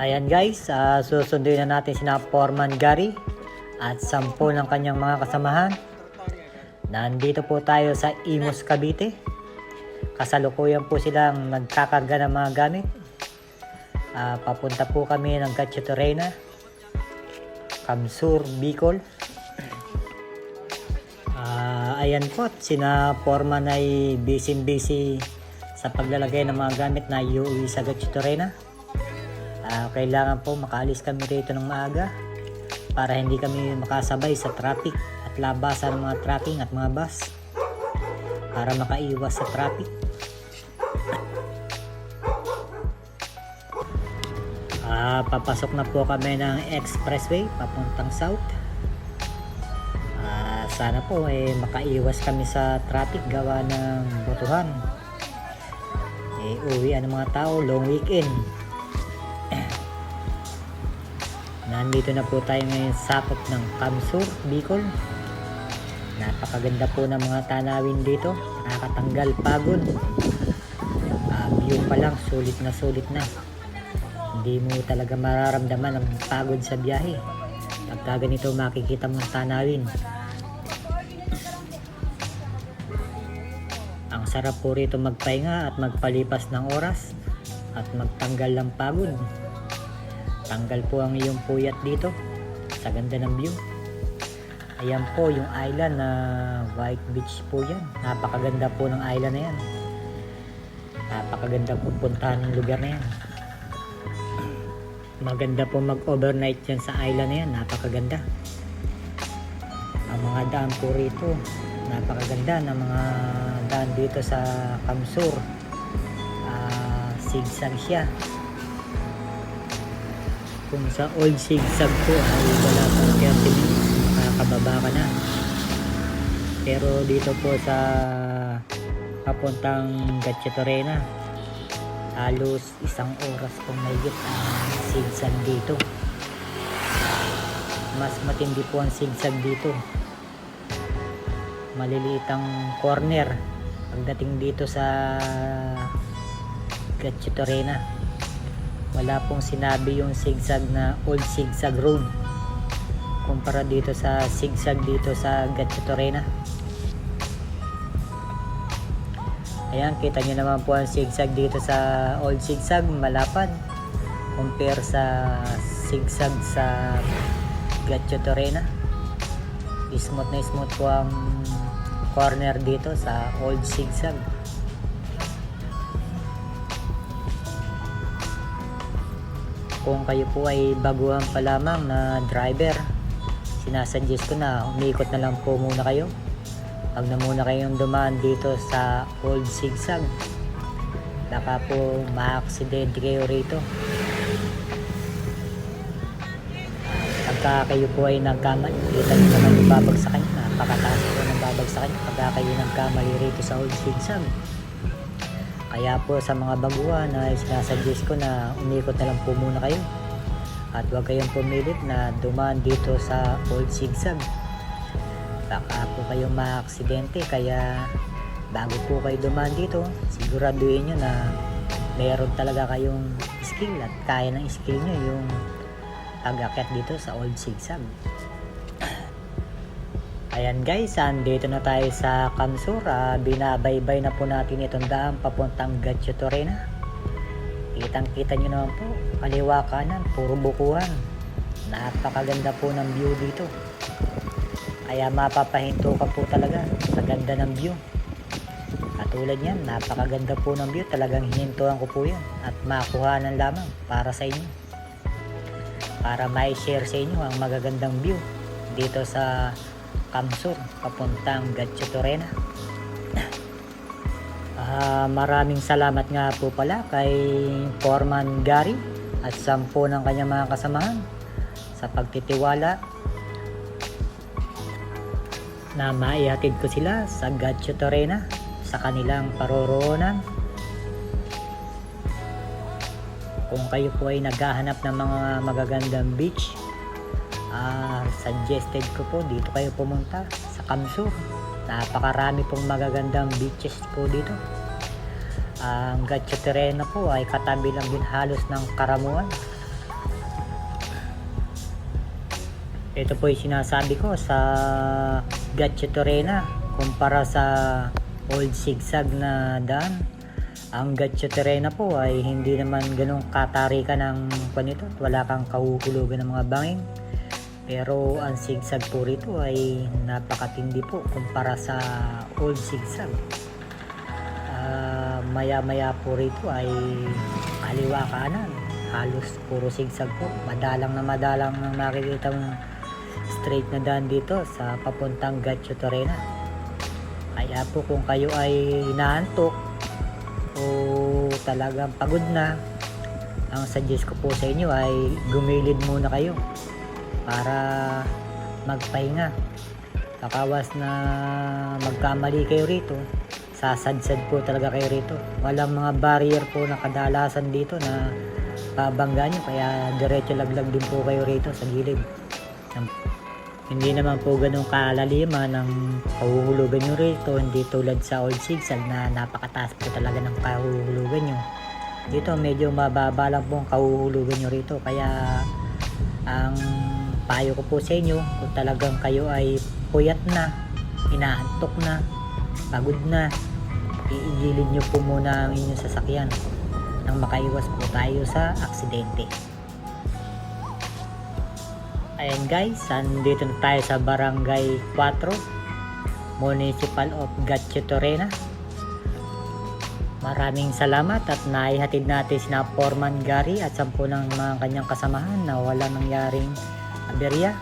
Ayan guys, uh, susunduin na natin sina Foreman Gary at sampo ng kanyang mga kasamahan. Nandito po tayo sa Imus, Cavite. Kasalukuyan po silang nagkakarga ng mga gamit. Ah, papunta po kami ng Gatchatorena, Kamsur, Bicol. Ah, ayan po, sina Foreman ay busy-busy sa paglalagay ng mga gamit na iuwi sa Gatchatorena. Ah, kailangan po makaalis kami rito ng maaga para hindi kami makasabay sa traffic at labasan ng mga trucking at mga bus para makaiwas sa traffic. Ah, papasok na po kami ng expressway papuntang south. Ah, sana po eh makaiwas kami sa traffic gawa ng botohan. Eh, uwi ang mga tao, long weekend. Nandito na po tayo ngayon sa sakop ng Kamsur, Bicol. Napakaganda po ng mga tanawin dito. Nakakatanggal pagod. Ah, view pa lang, sulit na sulit na. Hindi mo talaga mararamdaman ang pagod sa biyahe. Pagka ganito makikita mo ang tanawin. Ang sarap po rito magpahinga at magpalipas ng oras at magtanggal ng pagod. Tanggal po ang iyong puyat dito sa ganda ng view. Ayan po yung island na White Beach po yan. Napakaganda po ng island na yan. Napakaganda po puntahan ng lugar na yan. Maganda po mag-overnight yan sa island na yan. Napakaganda. Ang mga daan po rito, napakaganda ng mga daan dito sa Kamsur. Ah, sigsag siya kung sa old zigzag po ay wala pang 30 minutes makakababa ka na. Pero dito po sa papuntang Gatchatorena halos isang oras kung mahigit ang zigzag dito. Mas matindi po ang zigzag dito. Maliliit ang corner pagdating dito sa Gatchatorena wala pong sinabi yung zigzag na old zigzag road kumpara dito sa zigzag dito sa Gatchatorena ayan kita nyo naman po ang zigzag dito sa old zigzag malapad compare sa zigzag sa Gatchatorena smooth na smooth po ang corner dito sa old zigzag kung kayo po ay baguhan pa lamang na driver sinasuggest ko na umikot na lang po muna kayo. Pag na muna kayong dumaan dito sa old zigzag baka po ma-accident kayo rito. Pagka kayo po ay nagkamali kita nyo naman yung babagsakan napakataas po ng babagsakan pagka kayo nagkamali rito sa old zigzag kaya po sa mga baguhan ay sinasuggest ko na umikot na lang po muna kayo. At huwag kayong pumilit na dumaan dito sa old zigzag. Baka po kayong maaksidente kaya bago po kayo dumaan dito, siguraduhin nyo na meron talaga kayong skill at kaya ng skill nyo yung pag-akit dito sa old zigzag. Ayan guys, andito na tayo sa Kamsura. Binabaybay na po natin itong daan papuntang Gatchatorena. Kitang kita nyo naman po, kaliwa kanan, puro bukuhan. Napakaganda po ng view dito. Kaya mapapahinto ka po talaga sa ganda ng view. Katulad yan, napakaganda po ng view. Talagang hinintuan ko po yan. At makuhanan lamang para sa inyo. Para mai-share sa inyo ang magagandang view dito sa Kamsur papuntang Gatchatorena. Ah, maraming salamat nga po pala kay Foreman Gary at sampo ng kanyang mga kasamahan sa pagtitiwala na maihatid ko sila sa Gatchatorena sa kanilang paroroonan. Kung kayo po ay naghahanap ng mga magagandang beach uh, suggested ko po dito kayo pumunta sa Kamsur. Napakarami pong magagandang beaches po dito. Ah, ang uh, Gatcha Terreno po ay katabi lang din halos ng Karamuan. Ito po yung sinasabi ko sa Gatcha Terreno kumpara sa old zigzag na daan. Ang Gatcha Terreno po ay hindi naman ganong katari ka ng panito. Wala kang kahuhulugan ng mga bangin pero ang zigzag po rito ay napakatindi po kumpara sa old zigzag. Ah, maya-maya po rito ay kaliwa kanan. Halos puro zigzag po. Madalang na madalang nang makikita mong straight na daan dito sa papuntang Gatcho Torena. Kaya po kung kayo ay inaantok o talagang pagod na, ang suggest ko po sa inyo ay gumilid muna kayo para magpahinga. Kakawas na magkamali kayo rito, sasadsad po talaga kayo rito. Walang mga barrier po na kadalasan dito na babangga nyo, kaya diretso laglag din po kayo rito sa gilid. Ang- Hindi naman po ganun kalaliman ng kahuhulugan nyo rito, hindi tulad sa old zigzag na napakataas po talaga ng kahuhulugan nyo. Dito medyo mababa lang po ang kahuhulugan nyo rito, kaya ang payo ko po sa inyo kung talagang kayo ay puyat na, inaantok na, pagod na, iigilid nyo po muna ang inyong sasakyan nang makaiwas po tayo sa aksidente. Ayan guys, andito na tayo sa Barangay 4, Municipal of Gatchetorena. Maraming salamat at naihatid natin sina Foreman Gary at sampu ng mga kanyang kasamahan na wala nangyaring aberya.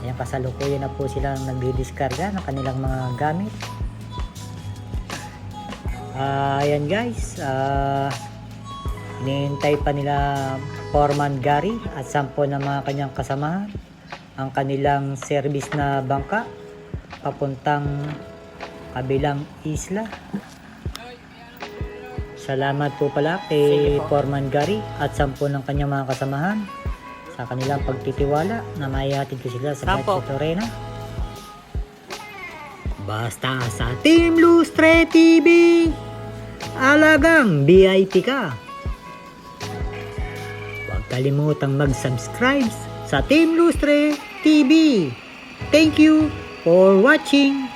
Ayan, kasalukuyan na po silang nagdidiskarga ng kanilang mga gamit. Ah, ayan guys, ah, hinihintay pa nila Foreman Gary at sampu ng mga kanyang kasamahan ang kanilang service na bangka papuntang kabilang isla. Salamat po pala kay Foreman Gary at sampu ng kanyang mga kasamahan sa kanilang pagtitiwala na maihatid ko sila sa Sampo. Gatcho Torena. Basta sa Team Lustre TV, alagang VIP ka. Huwag kalimutang mag-subscribe sa Team Lustre TV. Thank you for watching.